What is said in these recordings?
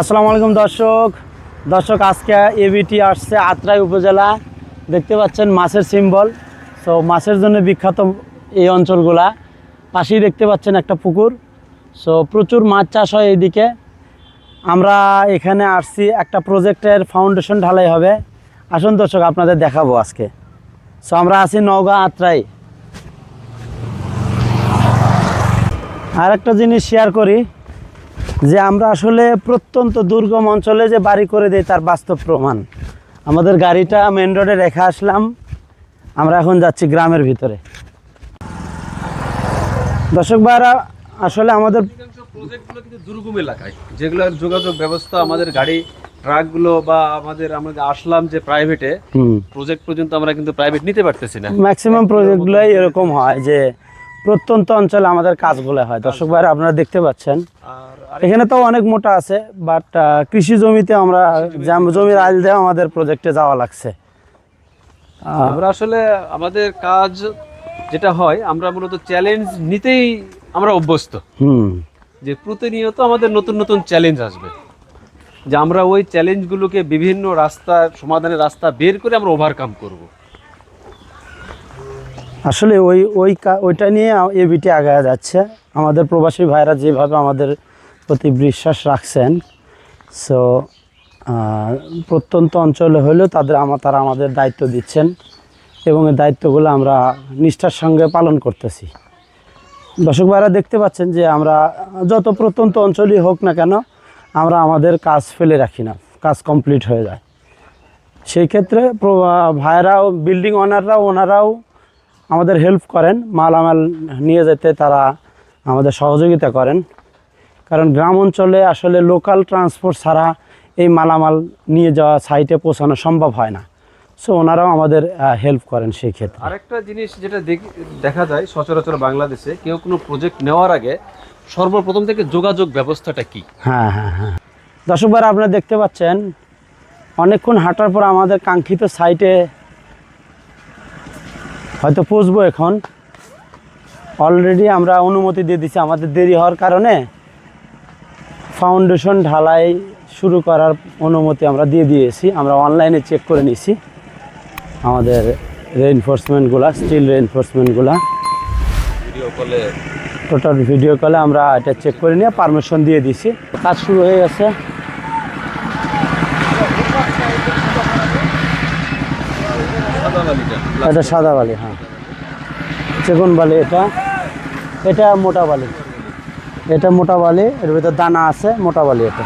আসসালামু আলাইকুম দর্শক। দর্শক, আজকে এবিটি আসছে আত্রাই উপজেলা। দেখতে পাচ্ছেন মাছের সিম্বল সো মাছের জন্য বিখ্যাত এই অঞ্চলগুলা। পাশেই দেখতে পাচ্ছেন একটা পুকুর। সো প্রচুর মাছ চাষ হয় এইদিকে। আমরা এখানে আসছি, একটা প্রজেক্টের ফাউন্ডেশন ঢালাই হবে। আসুন দর্শক, আপনাদের দেখাবো আজকে। সো আমরা আছি নওগাঁ আত্রাই। আর একটা জিনিস শেয়ার করি। যে আমরা আসলে প্রত্যন্ত দুর্গম অঞ্চলে যে বাড়ি করে দিই তার বাস্তব প্রমাণ। আমাদের গাড়িটা মেন রোডে রেখে আসলাম। আমরা এখন যাচ্ছি গ্রামের ভিতরে। দর্শক ভাইরা আসলে আমাদের প্রজেক্টগুলো কিন্তু দুর্গম এলাকায়। যেগুলোর যোগাযোগ ব্যবস্থা আমাদের গাড়ি ট্রাকগুলো বা আমাদের আমরা আসলাম যে প্রাইভেটে হুম। প্রজেক্ট পর্যন্ত আমরা কিন্তু প্রাইভেট নিতে পারতেছি না। ম্যাক্সিমাম প্রজেক্টগুলোই এরকম হয় যে প্রত্যন্ত অঞ্চলে আমাদের কাজগুলো হয়। দর্শক ভাইরা আপনারা দেখতে পাচ্ছেন। এখানে তো অনেক মোটা আছে বাট কৃষি জমিতে আমরা জাম- জমির আইল দিয়ে আমাদের প্রজেক্টে যাওয়া লাগছে আমরা আসলে আমাদের কাজ যেটা হয় আমরা মূলত চ্যালেঞ্জ নিতেই আমরা অভ্যস্ত হুম যে প্রতিনিয়ত আমাদের নতুন নতুন চ্যালেঞ্জ আসবে যে আমরা ওই চ্যালেঞ্জগুলোকে বিভিন্ন রাস্তা সমাধানের রাস্তা বের করে আমরা ওভারকাম করব আসলে ওই ওই ওইটা নিয়ে এবিটি আগায় যাচ্ছে আমাদের প্রবাসী ভাইরা যেভাবে আমাদের প্রতি বিশ্বাস রাখছেন। সো প্রত্যন্ত অঞ্চলে হলেও তাদের তারা আমাদের দায়িত্ব দিচ্ছেন এবং এই দায়িত্বগুলো আমরা নিষ্ঠার সঙ্গে পালন করতেছি। দর্শক ভাইরা দেখতে পাচ্ছেন যে আমরা যত প্রত্যন্ত অঞ্চলই হোক না কেন আমরা আমাদের কাজ ফেলে রাখি না, কাজ কমপ্লিট হয়ে যায়। সেই ক্ষেত্রে ভাইরাও বিল্ডিং ওনাররাও ওনারাও আমাদের হেল্প করেন মালামাল নিয়ে যেতে তারা আমাদের সহযোগিতা করেন। কারণ গ্রাম অঞ্চলে আসলে লোকাল ট্রান্সপোর্ট ছাড়া এই মালামাল নিয়ে যাওয়া সাইটে পৌঁছানো সম্ভব হয় না। সো ওনারাও আমাদের হেল্প করেন সেই ক্ষেত্রে। আরেকটা জিনিস যেটা দেখি- যায় সচরাচর বাংলাদেশে কেউ কোনো প্রজেক্ট নেওয়ার আগে সর্বপ্রথম থেকে যোগাযোগ ব্যবস্থাটা কি? হ্যাঁ হ্যাঁ হ্যাঁ। দর্শকবার আপনারা দেখতে পাচ্ছেন অনেকক্ষণ হাঁটার পর আমাদের কাঙ্ক্ষিত সাইটে হয়তো পৌঁছবো এখন। অলরেডি আমরা অনুমতি দিয়ে দিচ্ছি আমাদের দেরি হওয়ার কারণে। ফাউন্ডেশন ঢালাই শুরু করার অনুমতি আমরা দিয়ে দিয়েছি। আমরা অনলাইনে চেক করে নিয়েছি। আমাদের রেইনফোর্সমেন্টগুলা স্টিল রেইনফোর্সমেন্টগুলা ভিডিও কলে টোটাল ভিডিও কলে আমরা এটা চেক করে নিয়ে পারমিশন দিয়ে দিছি কাজ শুরু হয়ে গেছে। এটা সাদা বালি হ্যাঁ। চেগুন বালি এটা। এটা মোটা বালি। এটা মোটা বালি এর ভিতর দানা আছে মোটা বালি এটা।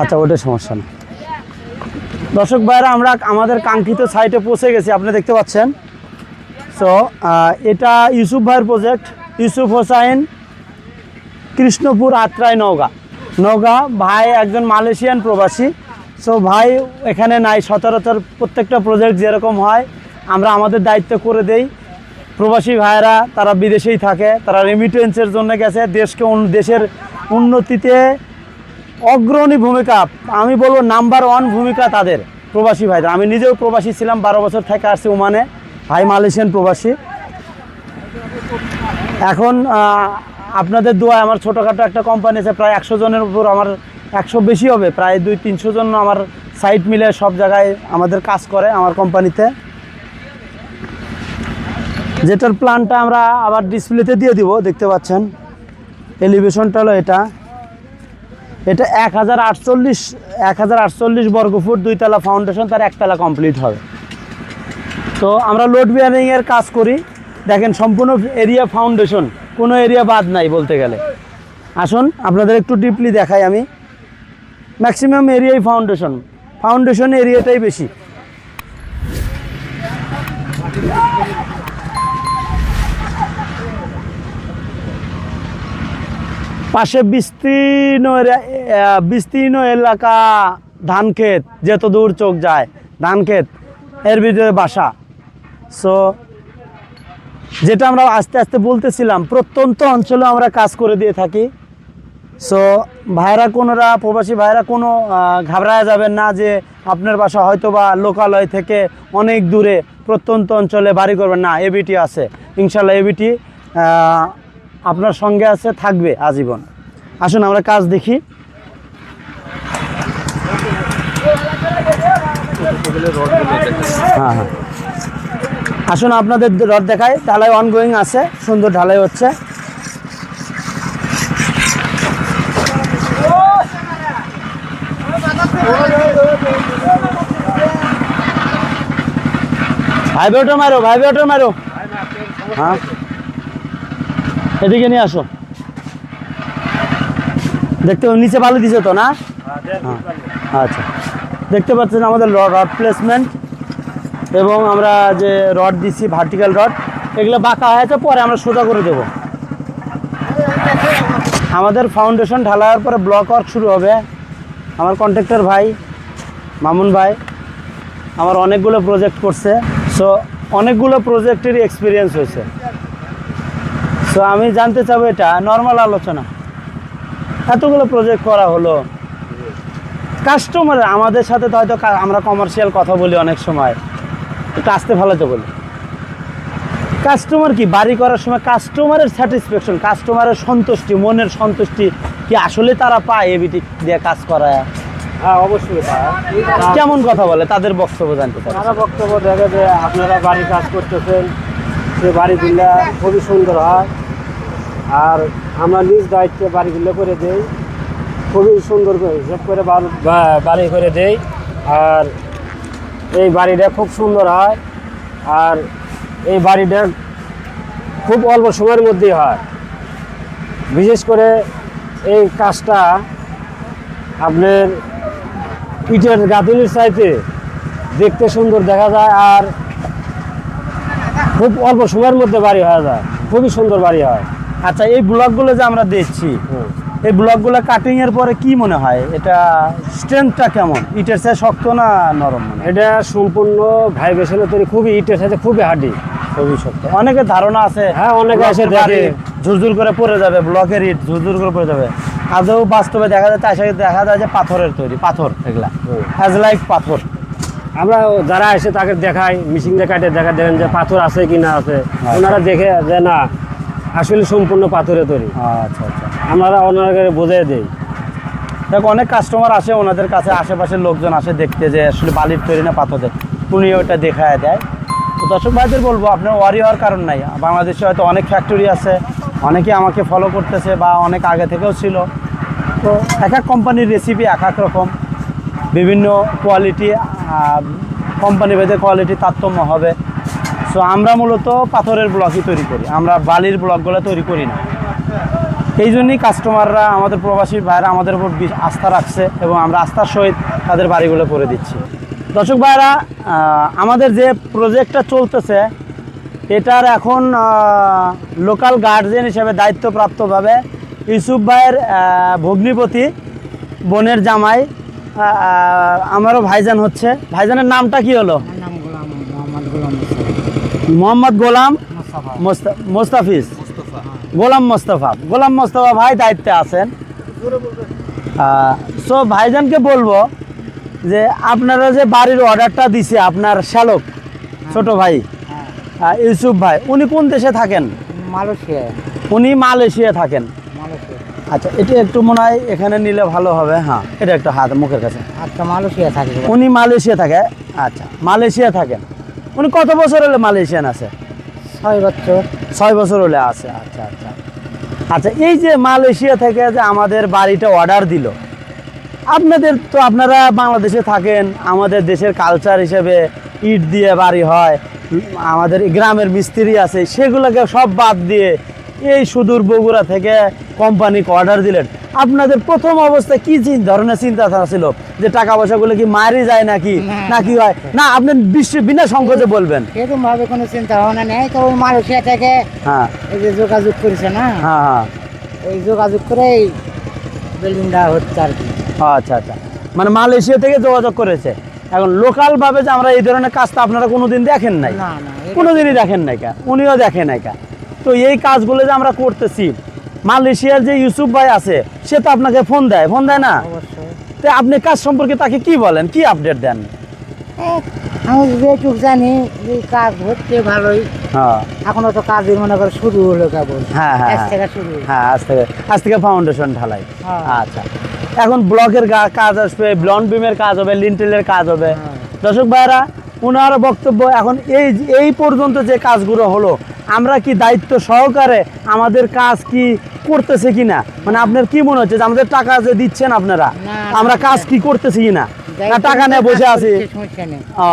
আচ্ছা ওটা সমস্যা না। দর্শক ভাইরা, আমরা আমাদের কাঙ্ক্ষিত সাইটে পৌঁছে গেছি, আপনি দেখতে পাচ্ছেন। সো এটা ইউসুফ ভাইয়ের প্রজেক্ট ইউসুফ হোসাইন কৃষ্ণপুর আত্রায় নওগাঁ। নওগাঁ, ভাই একজন মালয়েশিয়ান প্রবাসী। সো ভাই, এখানে নাই, সচরাচর প্রত্যেকটা প্রজেক্ট যেরকম হয়, আমরা আমাদের দায়িত্ব করে দেই। প্রবাসী ভাইয়েরা, তারা বিদেশেই থাকে, তারা রেমিটেন্সের জন্য গেছে, দেশকে দেশের উন্নতিতে অগ্রণী ভূমিকা, আমি বলব নাম্বার ওয়ান ভূমিকা তাদের, প্রবাসী ভাইদের। আমি নিজেও প্রবাসী ছিলাম, বারো বছর থেকে আসছি ওমানে, ভাই মালয়েশিয়ান প্রবাসী। এখন আপনাদের দোয়ায় আমার ছোটোখাটো একটা কোম্পানি আছে, প্রায় একশো জনের উপর আমার, একশো বেশি হবে, প্রায় দুই তিনশো জন আমার সাইট মিলে সব জায়গায় আমাদের কাজ করে আমার কোম্পানিতে যেটার প্ল্যানটা আমরা আবার ডিসপ্লেতে দিয়ে দিব, দেখতে পাচ্ছেন। এলিভেশনটা হলো এটা। এটা এক হাজার আটচল্লিশ, এক হাজার আটচল্লিশ বর্গফুট দুইতলা ফাউন্ডেশন তার একতলা কমপ্লিট হবে। তো আমরা লোড বিয়ারিংয়ের কাজ করি। দেখেন, সম্পূর্ণ এরিয়া ফাউন্ডেশন কোনো এরিয়া বাদ নাই বলতে গেলে। আসুন, আপনাদের একটু ডিপলি দেখাই আমি। ম্যাক্সিমাম এরিয়াই ফাউন্ডেশন ফাউন্ডেশন এরিয়াটাই বেশি। পাশে বিস্তীর্ণ বিস্তীর্ণ এলাকা ধান ক্ষেত যত দূর চোখ যায় ধান ক্ষেত এর ভিতরে বাসা। সো যেটা আমরা আস্তে আস্তে বলতেছিলাম, প্রত্যন্ত অঞ্চলে আমরা কাজ করে দিয়ে থাকি। সো ভাইরা কোনোরা, প্রবাসী ভাইরা কোনো ঘাবড়ায় যাবেন না যে আপনার বাসা হয়তো বা লোকালয় থেকে অনেক দূরে, প্রত্যন্ত অঞ্চলে বাড়ি করবেন না এবিটি আছে। ইনশাল্লাহ এবিটি আপনার সঙ্গে আছে, থাকবে আজীবন। আসুন, আমরা কাজ দেখি। হ্যাঁ হ্যাঁ। আসুন, আপনাদের রড দেখায় ঢালাই অনগোয়িং আছে, সুন্দর ঢালাই হচ্ছে। ভাইব্রেটর মারো ভাইব্রেটর মারো। হ্যাঁ। এদিকে নিয়ে আসো। দেখতে নিচে ভালো দিছে তো, না? হ্যাঁ আচ্ছা। দেখতে পাচ্ছেন আমাদের রড প্লেসমেন্ট এবং আমরা যে রড দিছি ভার্টিক্যাল রড এগুলো বাঁকা হয়েছে পরে আমরা সোজা করে দেব। আমাদের ফাউন্ডেশন ঢালার পরে ব্লক ওয়ার্ক শুরু হবে। আমার কন্ট্রাক্টর ভাই, মামুন ভাই, আমার অনেকগুলো প্রজেক্ট করছে। সো অনেকগুলো প্রজেক্টেরই এক্সপিরিয়েন্স হয়েছে। সো আমি জানতে চাবো এটা নর্মাল আলোচনা। এতগুলো প্রজেক্ট করা হলো। কাস্টমার আমাদের সাথে তো হয়তো আমরা কমার্শিয়াল কথা বলি অনেক সময়। একটু আসতে ভালোতে বলি। কাস্টমার কি? বাড়ি করার সময় কাস্টমারের স্যাটিসফ্যাকশন কাস্টমারের সন্তুষ্টি মনের সন্তুষ্টি কি আসলে তারা পায় এবিটি দিয়ে কাজ করায়? হ্যাঁ অবশ্যই পায়। কেমন কথা বলে? তাদের বক্তব্য জানতে চাই। তারা বক্তব্য দেখে যে আপনারা বাড়ি কাজ করতেছেন সে বাড়িগুলো খুবই সুন্দর হয়। আর আমরা নিজ দায়িত্বে বাড়িগুলো করে দেই। খুবই সুন্দর করে হিসেব করে বাড়ি- করে দেই। আর এই বাড়িটা খুব সুন্দর হয়। আর এই বাড়িটা খুব অল্প সময়ের মধ্যেই হয়। বিশেষ করে এই কাজটা আপনার ইটের গাঁথুনির চাইতে দেখতে সুন্দর দেখা যায় আর খুব অল্প সময়ের মধ্যে বাড়ি হয়ে যায়। খুবই সুন্দর বাড়ি হয়। আচ্ছা এই ব্লকগুলো যে আমরা দেখছি এই ব্লকগুলো কাটিং এর পরে কি মনে হয়? এটা স্ট্রেংথটা কেমন? ইটের চেয়ে শক্ত না নরম এটা সম্পূর্ণ ভাইব্রেশনের তৈরি খুবই ইটের সাথে খুবই হার্ডি খুবই শক্ত। অনেকের ধারণা আছে হ্যাঁ, অনেকে বাড়ি দেখে। ঝুরঝুর করে পড়ে যাবে ব্লকের ইট ঝুরঝুর করে পড়ে যাবে। আদৌ বাস্তবে দেখা যাচ্ছে আসলে দেখা যায় যে পাথরের তৈরি পাথর এগুলা। অ্যাজ লাইক পাথর। আমরা যারা এসে তাকে দেখাই মিশিং দেখাটে দেখা দেন যে পাথর আছে কি না আছে ওনারা দেখে যে না আসলে সম্পূর্ণ পাথরে তৈরি। আচ্ছা আচ্ছা। আমরা ওনাকে বোঝাই দেই। দেখো অনেক কাস্টমার আসে ওনাদের কাছে আশেপাশের লোকজন আসে দেখতে যে আসলে বালির তৈরি না পাথরের। উনি ওটা দেখায় দেয়। তো দর্শক ভাইদের বলব আপনার ওয়ারি হওয়ার কারণ নাই। বাংলাদেশে হয়তো অনেক ফ্যাক্টরি আছে অনেকে আমাকে ফলো করতেছে বা অনেক আগে থেকেও ছিল। তো এক এক কোম্পানির রেসিপি এক এক রকম। বিভিন্ন কোয়ালিটি কোম্পানি ভেদে কোয়ালিটি তারতম্য হবে। সো আমরা মূলত পাথরের ব্লকই তৈরি করি। আমরা বালির ব্লকগুলো তৈরি করি না। এই জন্যই কাস্টমাররা আমাদের প্রবাসী ভাইরা আমাদের উপর আস্থা রাখছে এবং আমরা আস্থার সহিত তাদের বাড়িগুলো করে দিচ্ছি। দর্শক ভাইরা আমাদের যে প্রজেক্টটা চলতেছে, এটার এখন লোকাল গার্জেন হিসেবে দায়িত্বপ্রাপ্তভাবে ইউসুফ ভাইয়ের ভগ্নিপতি বোনের জামাই আমারও ভাইজান হচ্ছে। ভাইজানের নামটা কি হলো? গোলাম গোলাম মোহাম্মদ গোলাম মোস্তফা। মোস্তাফিজ। গোলাম মোস্তফা। গোলাম মোস্তফা ভাই দায়িত্বে আছেন। সো ভাইজানকে বলব যে আপনারা যে বাড়ির অর্ডারটা দিছে আপনার শ্যালক ছোট ভাই ইউসুফ ভাই উনি কোন দেশে থাকেন? মালয়েশিয়া উনি মালয়েশিয়া থাকেন। আচ্ছা এটা একটু মনে হয় এখানে নিলে ভালো হবে হ্যাঁ এটা একটু হাত মুখের কাছে। আচ্ছা মালয়েশিয়া থাকে। উনি মালয়েশিয়া থাকে আচ্ছা মালয়েশিয়া থাকেন। উনি কত বছর হলে মালয়েশিয়ান আছে? ছয় বছর। ছয় বছর হলে আছে আচ্ছা আচ্ছা। আচ্ছা এই যে মালয়েশিয়া থেকে যে আমাদের বাড়িটা অর্ডার দিল আপনাদের তো আপনারা বাংলাদেশে থাকেন আমাদের দেশের কালচার হিসেবে ইট দিয়ে বাড়ি হয় আমাদের গ্রামের মিস্ত্রি আছে সেগুলোকে সব বাদ দিয়ে এই সুদূর বগুড়া থেকে কোম্পানিকে অর্ডার দিলেন। আপনাদের প্রথম অবস্থায় কি ধরনের চিন্তাধারা ছিল? যে টাকা পয়সাগুলো কি মারি যায় নাকি? না। না হয়? না আপনি বিশ্ব বিনা সংকোচে বলবেন। এরকম ভাবে কোনো চিন্তা ভাবনা নেই তো ওই মালয়েশিয়া থেকে হ্যাঁ। এই যে যোগাযোগ করেছে না? হ্যাঁ হ্যাঁ। ওই যোগাযোগ করেই বিল্ডিংটা হচ্ছে আর কি। আচ্ছা আচ্ছা। মানে মালয়েশিয়া থেকে যোগাযোগ করেছে। এখন লোকাল ভাবে যে আমরা এই ধরনের কাজটা আপনারা কোনোদিন দেখেন নাই? না না কোনোদিনই দেখেন নাই কা? উনিও দেখেন নাই কা? তো এই কাজগুলো যে আমরা করতেছি মালয়েশিয়ার যে ইউসুফ ভাই আছে সে তো আপনাকে ফোন দেয়। ফোন দেয় না? তো আপনি কাজ সম্পর্কে তাকে কি বলেন? কি আপডেট দেন? আমি যেটুক জানি যে কাজ হচ্ছে ভালোই। হ্যাঁ। এখনও তো কাজের মনে করে শুরু হলো কেবল। হ্যাঁ, হ্যাঁ, হ্যাঁ। শুরু। হ্যাঁ আজ থেকে আজ থেকে ফাউন্ডেশন ঢালাই। হ্যাঁ। আচ্ছা। এখন ব্লকের কাজ আসবে ব্লন্ড বিমের কাজ হবে লিন্টেলের কাজ হবে। দর্শক ভাইরা ওনার বক্তব্য এখন এই এই পর্যন্ত যে কাজগুলো হলো আমরা কি দায়িত্ব সহকারে আমাদের কাজ কি করতেছে কিনা? মানে আপনার কি মনে হচ্ছে যে আমাদের টাকা যে দিচ্ছেন আপনারা আমরা কাজ কি করতেছি কিনা? না টাকা নিয়ে বসে আছি।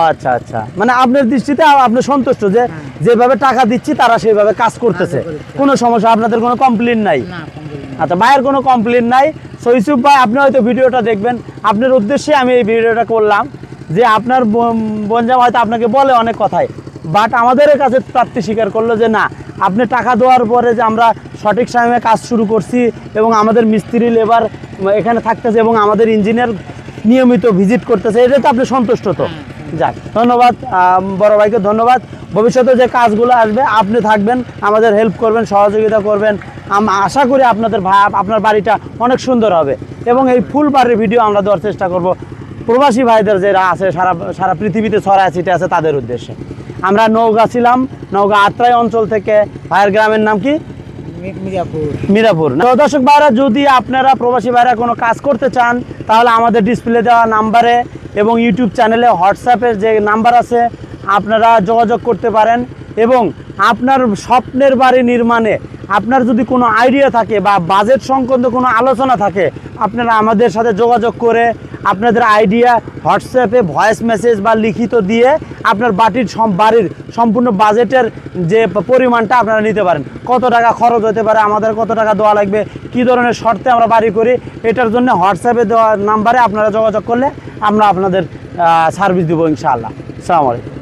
আচ্ছা আচ্ছা। মানে আপনার দৃষ্টিতে আপনি সন্তুষ্ট যে হ্যাঁ। যেভাবে টাকা দিচ্ছি তারা সেইভাবে কাজ করতেছে। কোনো সমস্যা আপনাদের কোনো কমপ্লেন নাই। আচ্ছা ভাইয়ের কোনো কমপ্লেন নাই? সো ইউসুফ ভাই আপনি হয়তো ভিডিওটা দেখবেন। আপনার উদ্দেশ্যে আমি এই ভিডিওটা করলাম যে আপনার বোন- বোনজাম হয়তো আপনাকে বলে অনেক কথাই। বাট আমাদের কাছে প্রাপ্তি স্বীকার করল যে না আপনি টাকা দেওয়ার পরে যে আমরা সঠিক টাইমে কাজ শুরু করছি এবং আমাদের মিস্ত্রি লেবার এখানে থাকতেছে এবং আমাদের ইঞ্জিনিয়ার নিয়মিত ভিজিট করতেছে এটা তো আপনি সন্তুষ্ট তো? যাক ধন্যবাদ বড় ভাইকে ধন্যবাদ। ভবিষ্যতে যে কাজগুলো আসবে আপনি থাকবেন আমাদের হেল্প করবেন সহযোগিতা করবেন। আম- আশা করি আপনাদের আপনার বাড়িটা অনেক সুন্দর হবে এবং এই ফুল বাড়ির ভিডিও আমরা দেওয়ার চেষ্টা করব। প্রবাসী ভাইদের যারা আছে সারা সারা পৃথিবীতে ছড়ায় ছিটে আছে তাদের উদ্দেশ্যে। আমরা নৌকা ছিলাম নৌকা আত্রাই অঞ্চল থেকে। ভাইয়ের গ্রামের নাম কি? মিরাপুর। মিরাপুর। তো দর্শক ভাইরা যদি আপনারা প্রবাসী ভাইরা কোনো কাজ করতে চান তাহলে আমাদের ডিসপ্লে দেওয়া নাম্বারে এবং ইউটিউব চ্যানেলে হোয়াটসঅ্যাপের যে নাম্বার আছে আপনারা যোগাযোগ করতে পারেন। এবং আপনার স্বপ্নের বাড়ি নির্মাণে আপনার যদি কোনো আইডিয়া থাকে বা বাজেট সংক্রান্ত কোনো আলোচনা থাকে, আপনারা আমাদের সাথে যোগাযোগ করে আপনাদের আইডিয়া হোয়াটসঅ্যাপে ভয়েস মেসেজ বা লিখিত দিয়ে আপনার বাটির বাড়ির সম্পূর্ণ বাজেটের যে পরিমাণটা আপনারা নিতে পারেন। কত টাকা খরচ হতে পারে, আমাদের কত টাকা দেওয়া লাগবে, কী ধরনের শর্তে আমরা বাড়ি করি, এটার জন্য হোয়াটসঅ্যাপে দেওয়া নাম্বারে আপনারা যোগাযোগ করলে আমরা আপনাদের সার্ভিস দেবো ইনশাআল্লাহ। সালামালাইকুম